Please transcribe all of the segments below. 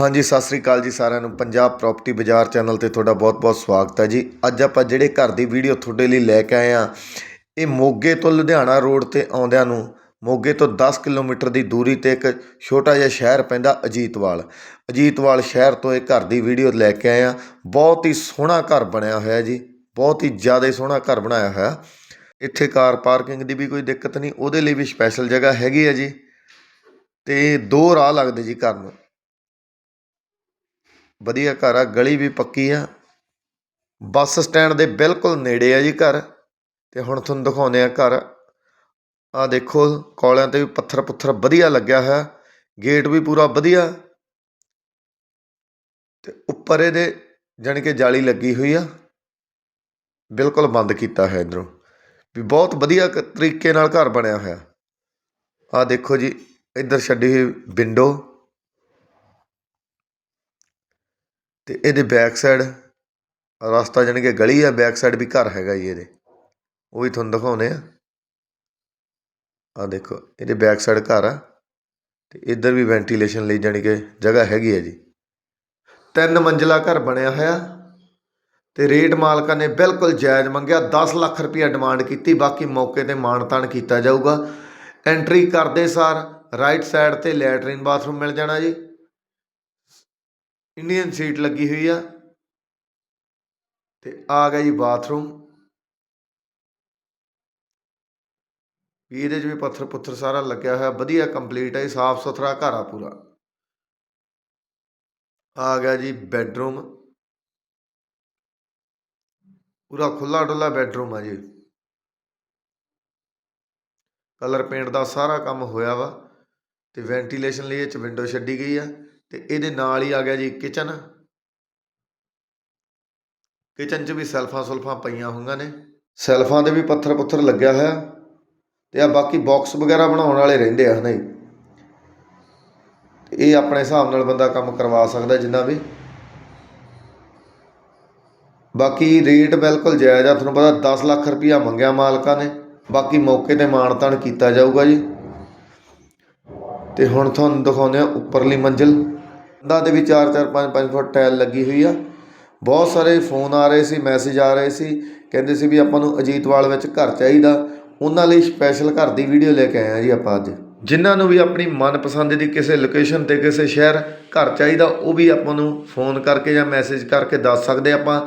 ਹਾਂਜੀ, ਸਤਿ ਸ੍ਰੀ ਅਕਾਲ ਜੀ ਸਾਰਿਆਂ ਨੂੰ। ਪੰਜਾਬ ਪ੍ਰਾਪਰਟੀ ਬਾਜ਼ਾਰ ਚੈਨਲ ਤੇ ਤੁਹਾਡਾ ਬਹੁਤ-ਬਹੁਤ ਸਵਾਗਤ ਹੈ ਜੀ। ਅੱਜ ਆਪਾਂ ਜਿਹੜੇ ਘਰ ਦੀ ਵੀਡੀਓ ਤੁਹਾਡੇ ਲਈ ਲੈ ਕੇ ਆਏ ਆ ਇਹ ਮੋਗੇ ਤੋਂ ਲੁਧਿਆਣਾ ਰੋਡ ਤੇ ਆਉਂਦਿਆਂ ਨੂੰ ਮੋਗੇ ਤੋਂ 10 ਕਿਲੋਮੀਟਰ ਦੀ ਦੂਰੀ ਤੇ ਇੱਕ ਛੋਟਾ ਜਿਹਾ ਸ਼ਹਿਰ ਪੈਂਦਾ ਅਜੀਤਵਾਲ। ਅਜੀਤਵਾਲ ਸ਼ਹਿਰ ਤੋਂ ਇਹ ਘਰ ਦੀ ਵੀਡੀਓ ਲੈ ਕੇ ਆਏ ਆ ਬਹੁਤ ਹੀ ਸੋਹਣਾ ਘਰ ਬਣਿਆ ਹੋਇਆ ਜੀ। ਬਹੁਤ ਹੀ ਜ਼ਿਆਦਾ ਸੋਹਣਾ ਘਰ ਬਣਾਇਆ ਹੋਇਆ। ਇੱਥੇ ਕਾਰ ਪਾਰਕਿੰਗ ਦੀ ਵੀ ਕੋਈ ਦਿੱਕਤ ਨਹੀਂ, ਉਹਦੇ ਲਈ ਵੀ ਸਪੈਸ਼ਲ ਜਗ੍ਹਾ ਹੈਗੀ ਹੈ ਜੀ। ਤੇ ਦੋ ਰਾਹ ਲੱਗਦੇ ਜੀ ਘਰ ਨੂੰ। ਵਧੀਆ ਘਰ ਆ, ਗਲੀ ਵੀ ਪੱਕੀ ਆ। ਬੱਸ ਸਟੈਂਡ ਦੇ ਬਿਲਕੁਲ ਨੇੜੇ ਆ ਜੀ ਘਰ। ਅਤੇ ਹੁਣ ਤੁਹਾਨੂੰ ਦਿਖਾਉਂਦੇ ਹਾਂ ਘਰ। ਆਹ ਦੇਖੋ, ਕੌਲਿਆਂ ਤੇ ਵੀ ਪੱਥਰ ਪੁੱਥਰ ਵਧੀਆ ਲੱਗਿਆ ਹੋਇਆ। ਗੇਟ ਵੀ ਪੂਰਾ ਵਧੀਆ। ਅਤੇ ਉੱਪਰ ਇਹਦੇ ਜਾਣੀ ਕਿ ਜਾਲੀ ਲੱਗੀ ਹੋਈ ਆ। ਬਿਲਕੁਲ ਬੰਦ ਕੀਤਾ ਹੈ ਇੱਧਰੋਂ। ਵੀ ਬਹੁਤ ਵਧੀਆ ਤਰੀਕੇ ਨਾਲ ਘਰ ਬਣਿਆ ਹੋਇਆ। ਆਹ ਦੇਖੋ ਜੀ, ਇੱਧਰ ਛੱਡੀ ਹੋਈ ਵਿੰਡੋ ਤੇ ਇਹਦੇ ਬੈਕ ਸਾਈਡ ਰਸਤਾ ਜਾਣੀ ਕਿ ਗਲੀ ਆ ਬੈਕ ਸਾਈਡ ਵੀ ਘਰ ਹੈਗਾ ਜੀ ਇਹਦੇ। ਉਹ ਵੀ ਤੁਹਾਨੂੰ ਦਿਖਾਉਂਦੇ ਆ। ਆ ਦੇਖੋ, ਇਹਦੇ ਬੈਕ ਸਾਈਡ ਘਰ ਆ ਤੇ ਇੱਧਰ ਵੀ ਵੈਂਟੀਲੇਸ਼ਨ ਲਈ ਜਾਣੀ ਕਿ ਜਗ੍ਹਾ ਹੈਗੀ ਹੈ ਜੀ। ਤਿੰਨ ਮੰਜ਼ਲਾ ਘਰ ਬਣਿਆ ਹੋਇਆ ਤੇ ਰੇਟ ਮਾਲਕਾਂ ਨੇ ਬਿਲਕੁਲ ਜਾਇਜ਼ ਮੰਗਿਆ। 10 ਲੱਖ ਰੁਪਇਆ ਡਿਮਾਂਡ ਕੀਤੀ, ਬਾਕੀ ਮੌਕੇ ਤੇ ਮਾਣ-ਤਾਣ ਕੀਤਾ ਜਾਊਗਾ। ਐਂਟਰੀ ਕਰਦੇ ਸਾਰ ਰਾਈਟ ਸਾਈਡ ਤੇ ਲੈਟਰਿਨ ਬਾਥਰੂਮ ਮਿਲ ਜਾਣਾ ਜੀ। ਇੰਡੀਅਨ ਸੀਟ ਲੱਗੀ ਹੋਈ ਆ। ਤੇ ਆ ਗਿਆ ਜੀ ਬਾਥਰੂਮ। ਵੀ ਇਹਦੇ 'ਚ ਵੀ ਪੱਥਰ ਪੁੱਥਰ ਸਾਰਾ ਲੱਗਿਆ ਹੋਇਆ। ਵਧੀਆ ਕੰਪਲੀਟ ਹੈ ਸਾਫ਼ ਸੁਥਰਾ ਘਰ ਆ ਪੂਰਾ। ਆ ਗਿਆ ਜੀ ਬੈੱਡਰੂਮ। ਪੂਰਾ ਖੁੱਲਾ ਡੁੱਲਾ ਬੈੱਡਰੂਮ ਆ ਜੀ। ਕਲਰ ਪੇਂਟ ਦਾ ਸਾਰਾ ਕੰਮ ਹੋਇਆ ਵਾ। ਤੇ ਵੈਂਟੀਲੇਸ਼ਨ ਲਈ ਇਹ ਚ ਵਿੰਡੋ ਛੱਡੀ ਗਈ ਆ। ਤੇ ਇਹਦੇ ਨਾਲ ਹੀ ਆ ਗਿਆ ਜੀ ਕਿਚਨ ਕਿਚਨ 'ਚ ਵੀ ਸੈਲਫਾਂ ਸੁਲਫਾਂ ਪਈਆਂ ਹੋਈਆਂ ਨੇ। ਸੈਲਫਾਂ ਦੇ ਵੀ ਪੱਥਰ ਪੁੱਥਰ ਲੱਗਿਆ ਹੋਇਆ। ਤੇ ਆ ਬਾਕੀ ਬਾਕਸ ਵਗੈਰਾ ਬਣਾਉਣ ਵਾਲੇ ਰਹਿੰਦੇ ਆ ਹਨਾ ਜੀ ਇਹ ਆਪਣੇ ਹਿਸਾਬ ਨਾਲ ਬੰਦਾ ਕੰਮ ਕਰਵਾ ਸਕਦਾ ਜਿੰਨਾ ਵੀ। ਬਾਕੀ ਰੇਟ ਬਿਲਕੁਲ ਜਾਇਜ਼ ਆ, ਤੁਹਾਨੂੰ ਪਤਾ 10 ਲੱਖ ਰੁਪਇਆ ਮੰਗਿਆ ਮਾਲਕਾਂ ਨੇ। ਬਾਕੀ ਮੌਕੇ ਤੇ ਮਾਣ-ਤਾਣ ਕੀਤਾ ਜਾਊਗਾ ਜੀ। ਤੇ ਹੁਣ ਤੁਹਾਨੂੰ ਦਿਖਾਉਂਦੇ ਆ ਉੱਪਰਲੀ ਮੰਜ਼ਿਲ। ਦਾ ਦੇ ਵੀ 4-4 5-5 ਫੁੱਟ ਟਾਇਲ ਲੱਗੀ ਹੋਈ ਆ। ਬਹੁਤ ਸਾਰੇ ਫੋਨ ਆ ਰਹੇ ਸੀ, ਮੈਸੇਜ ਆ ਰਹੇ ਸੀ। ਕਹਿੰਦੇ ਸੀ ਵੀ ਆਪਾਂ ਨੂੰ ਅਜੀਤਵਾਲ ਵਿੱਚ ਘਰ ਚਾਹੀਦਾ। ਉਹਨਾਂ ਲਈ ਸਪੈਸ਼ਲ ਘਰ ਦੀ ਵੀਡੀਓ ਲੈ ਕੇ ਆਏ ਆ ਜੀ ਆਪਾਂ ਅੱਜ। ਜਿਨ੍ਹਾਂ ਨੂੰ ਵੀ ਆਪਣੀ ਮਨਪਸੰਦ ਦੀ ਕਿਸੇ ਲੋਕੇਸ਼ਨ ਤੇ ਕਿਸੇ ਸ਼ਹਿਰ ਘਰ ਚਾਹੀਦਾ, ਉਹ ਵੀ ਆਪਾਂ ਨੂੰ ਫੋਨ ਕਰਕੇ ਜਾਂ ਮੈਸੇਜ ਕਰਕੇ ਦੱਸ ਸਕਦੇ ਆਪਾਂ।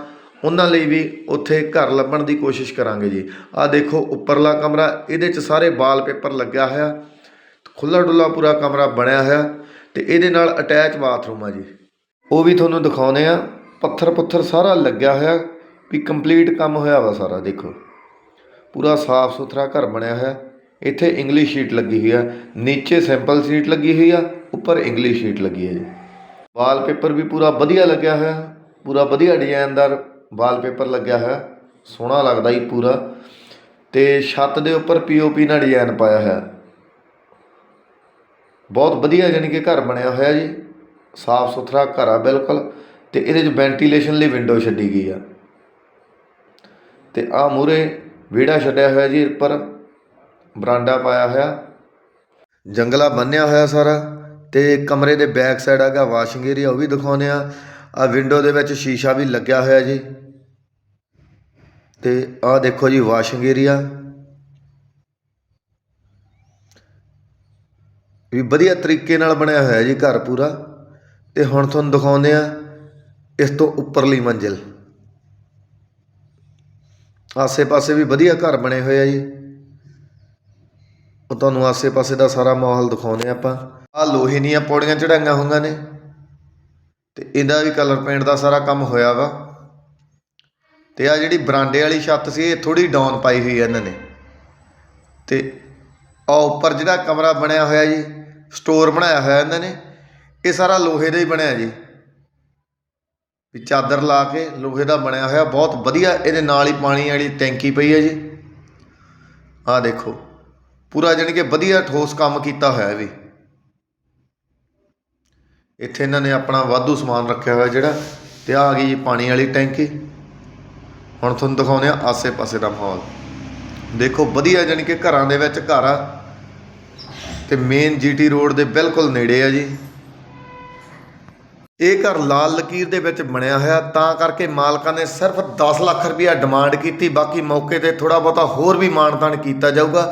ਉਹਨਾਂ ਲਈ ਵੀ ਉੱਥੇ ਘਰ ਲੱਭਣ ਦੀ ਕੋਸ਼ਿਸ਼ ਕਰਾਂਗੇ ਜੀ। ਆਹ ਦੇਖੋ, ਉੱਪਰਲਾ ਕਮਰਾ, ਇਹਦੇ 'ਚ ਸਾਰੇ ਵਾਲਪੇਪਰ ਲੱਗਿਆ ਹੋਇਆ। ਖੁੱਲਾ ਡੁੱਲਾ ਪੂਰਾ ਕਮਰਾ ਬਣਿਆ ਹੋਇਆ। ਤੇ ਇਹਦੇ ਨਾਲ ਅਟੈਚ ਬਾਥਰੂਮ ਆ ਜੀ। ਉਹ ਵੀ ਤੁਹਾਨੂੰ ਦਿਖਾਉਂਦੇ ਆ। ਪੱਥਰ ਪੁੱਥਰ ਸਾਰਾ ਲੱਗਿਆ ਹੋਇਆ। ਵੀ ਕੰਪਲੀਟ ਕੰਮ ਹੋਇਆ ਵਾ ਸਾਰਾ, ਦੇਖੋ। ਪੂਰਾ ਸਾਫ਼ ਸੁਥਰਾ ਘਰ ਬਣਿਆ ਹੋਇਆ। ਇੱਥੇ ਇੰਗਲਿਸ਼ ਸ਼ੀਟ ਲੱਗੀ ਹੋਈ ਆ। ਨੀਚੇ ਸਿੰਪਲ ਸ਼ੀਟ ਲੱਗੀ ਹੋਈ ਆ। ਉੱਪਰ ਇੰਗਲਿਸ਼ ਸ਼ੀਟ ਲੱਗੀ ਹੈ ਜੀ। ਵਾਲਪੇਪਰ ਵੀ ਪੂਰਾ ਵਧੀਆ ਲੱਗਿਆ ਹੋਇਆ। ਪੂਰਾ ਵਧੀਆ ਡਿਜ਼ਾਈਨਦਾਰ ਵਾਲਪੇਪਰ ਲੱਗਿਆ ਹੋਇਆ। ਸੋਹਣਾ ਲੱਗਦਾ ਜੀ ਪੂਰਾ। ਤੇ ਛੱਤ ਦੇ ਉੱਪਰ ਪੀਓਪੀ ਨਾਲ ਡਿਜ਼ਾਈਨ ਪਾਇਆ ਹੋਇਆ। ਬਹੁਤ ਵਧੀਆ ਜਾਣੀ ਕਿ ਘਰ ਬਣਿਆ ਹੋਇਆ ਜੀ, ਸਾਫ਼ ਸੁਥਰਾ ਘਰ ਆ ਬਿਲਕੁਲ, ਤੇ ਇਹਦੇ 'ਚ ਵੈਂਟੀਲੇਸ਼ਨ ਲਈ ਵਿੰਡੋ ਛੱਡੀ ਗਈ ਆ। ਤੇ ਆ ਮੂਰੇ ਵਿਹੜਾ ਛੱਡਿਆ ਹੋਇਆ ਜੀ, ਉੱਪਰ ਬਰਾਂਡਾ ਪਾਇਆ ਹੋਇਆ। ਜੰਗਲਾ ਬੰਨਿਆ ਹੋਇਆ ਸਾਰਾ, ਤੇ ਕਮਰੇ ਦੇ ਬੈਕ ਸਾਈਡ ਹੈਗਾ ਵਾਸ਼ਿੰਗ ਏਰੀਆ ਉਹ ਵੀ ਦਿਖਾਉਂਦੇ ਆ। ਆ ਵਿੰਡੋ ਦੇ ਵਿੱਚ ਸ਼ੀਸ਼ਾ ਵੀ ਲੱਗਿਆ ਹੋਇਆ ਜੀ। ਤੇ ਆਹ ਦੇਖੋ ਜੀ ਵਾਸ਼ਿੰਗ ਏਰੀਆ ਵੀ ਵਧੀਆ ਤਰੀਕੇ ਨਾਲ ਬਣਿਆ ਹੋਇਆ ਜੀ ਘਰ ਪੂਰਾ। ਅਤੇ ਹੁਣ ਤੁਹਾਨੂੰ ਦਿਖਾਉਂਦੇ ਹਾਂ ਇਸ ਤੋਂ ਉੱਪਰਲੀ ਮੰਜ਼ਿਲ। ਆਸੇ-ਪਾਸੇ ਵੀ ਵਧੀਆ ਘਰ ਬਣੇ ਹੋਏ ਆ ਜੀ। ਉਹ ਤੁਹਾਨੂੰ ਆਸੇ-ਪਾਸੇ ਦਾ ਸਾਰਾ ਮਾਹੌਲ ਦਿਖਾਉਂਦੇ ਆਪਾਂ। ਆ ਲੋਹੇ ਦੀਆਂ ਪੌੜੀਆਂ ਚੜਾਈਆਂ ਹੋਈਆਂ ਨੇ। ਤੇ ਇਹਦਾ ਵੀ ਕਲਰ ਪੇਂਟ ਦਾ ਸਾਰਾ ਕੰਮ ਹੋਇਆ ਵਾ। ਤੇ ਆ ਜਿਹੜੀ ਬਰਾਂਡੇ ਵਾਲੀ ਛੱਤ ਸੀ, ਇਹ ਥੋੜੀ ਡਾਊਨ ਪਾਈ ਹੋਈ ਹੈ ਇਹਨਾਂ ਨੇ। ਤੇ ਆ ਉੱਪਰ ਜਿਹੜਾ ਕਮਰਾ ਬਣਿਆ ਹੋਇਆ ਜੀ ਸਟੋਰ ਬਣਾਇਆ ਹੋਇਆ ਇਹਨਾਂ ਨੇ। ਇਹ ਸਾਰਾ ਲੋਹੇ ਦਾ ਹੀ ਬਣਿਆ ਜੀ। ਵੀ ਚਾਦਰ ਲਾ ਕੇ ਲੋਹੇ ਦਾ ਬਣਿਆ ਹੋਇਆ। ਬਹੁਤ ਵਧੀਆ ਇਹਦੇ ਨਾਲ ਹੀ ਪਾਣੀ ਵਾਲੀ ਟੈਂਕੀ ਪਈ ਹੈ ਜੀ। ਆਹ ਦੇਖੋ, ਪੂਰਾ ਜਾਣੀ ਕਿ ਵਧੀਆ ਠੋਸ ਕੰਮ ਕੀਤਾ ਹੋਇਆ ਵੀ। ਇੱਥੇ ਇਹਨਾਂ ਨੇ ਆਪਣਾ ਵਾਧੂ ਸਮਾਨ ਰੱਖਿਆ ਹੋਇਆ ਜਿਹੜਾ, ਤੇ ਆ ਗਈ ਜੀ ਪਾਣੀ ਵਾਲੀ ਟੈਂਕੀ। ਹੁਣ ਤੁਹਾਨੂੰ ਦਿਖਾਉਂਦੇ ਆ ਆਸੇ-ਪਾਸੇ ਦਾ ਮਾਹੌਲ। ਦੇਖੋ, ਵਧੀਆ ਜਾਣੀ ਕਿ ਘਰਾਂ ਦੇ ਵਿੱਚ ਘਰ ਆ। ਤੇ ਮੇਨ ਜੀਟੀ ਰੋਡ ਦੇ ਬਿਲਕੁਲ ਨੇੜੇ ਆ ਜੀ। ਇਹ ਘਰ ਲਾਲ ਲਕੀਰ ਦੇ ਵਿੱਚ ਬਣਿਆ ਹੋਇਆ, ਤਾਂ ਕਰਕੇ ਮਾਲਕਾਂ ਨੇ ਸਿਰਫ 10 ਲੱਖ ਰੁਪਇਆ ਡਿਮਾਂਡ ਕੀਤੀ, ਬਾਕੀ ਮੌਕੇ ਤੇ ਥੋੜਾ ਬਹੁਤਾ ਹੋਰ ਵੀ ਮਾਨਤਾਨ ਕੀਤਾ ਜਾਊਗਾ।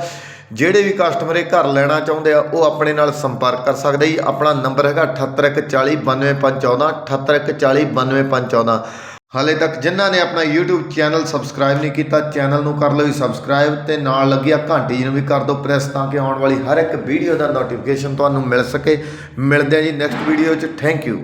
ਜਿਹੜੇ ਵੀ ਕਸਟਮਰ ਇਹ ਘਰ ਲੈਣਾ ਚਾਹੁੰਦੇ ਆ, ਉਹ ਆਪਣੇ ਨਾਲ ਸੰਪਰਕ ਕਰ ਸਕਦੇ ਜੀ। ਆਪਣਾ ਨੰਬਰ ਹੈਗਾ 7814092514 7814092514 ਹਾਲੇ ਤੱਕ ਜਿਨ੍ਹਾਂ ਨੇ ਆਪਣਾ YouTube ਚੈਨਲ ਸਬਸਕ੍ਰਾਈਬ ਨਹੀਂ ਕੀਤਾ, ਚੈਨਲ ਨੂੰ ਕਰ ਲਓ ਜੀ ਸਬਸਕ੍ਰਾਈਬ ਤੇ ਨਾਲ ਲੱਗਿਆ ਘੰਟੀ ਜੀ ਨੂੰ ਵੀ ਕਰ ਦਿਓ ਪ੍ਰੈਸ ਤਾਂ ਕਿ ਆਉਣ ਵਾਲੀ ਹਰ ਇੱਕ ਵੀਡੀਓ ਦਾ ਨੋਟੀਫਿਕੇਸ਼ਨ ਤੁਹਾਨੂੰ ਮਿਲ ਸਕੇ। ਮਿਲਦੇ ਆ ਜੀ ਨੈਕਸਟ ਵੀਡੀਓ 'ਚ। Thank you